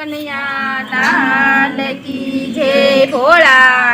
કનૈયા લાલ કી જય ભોળા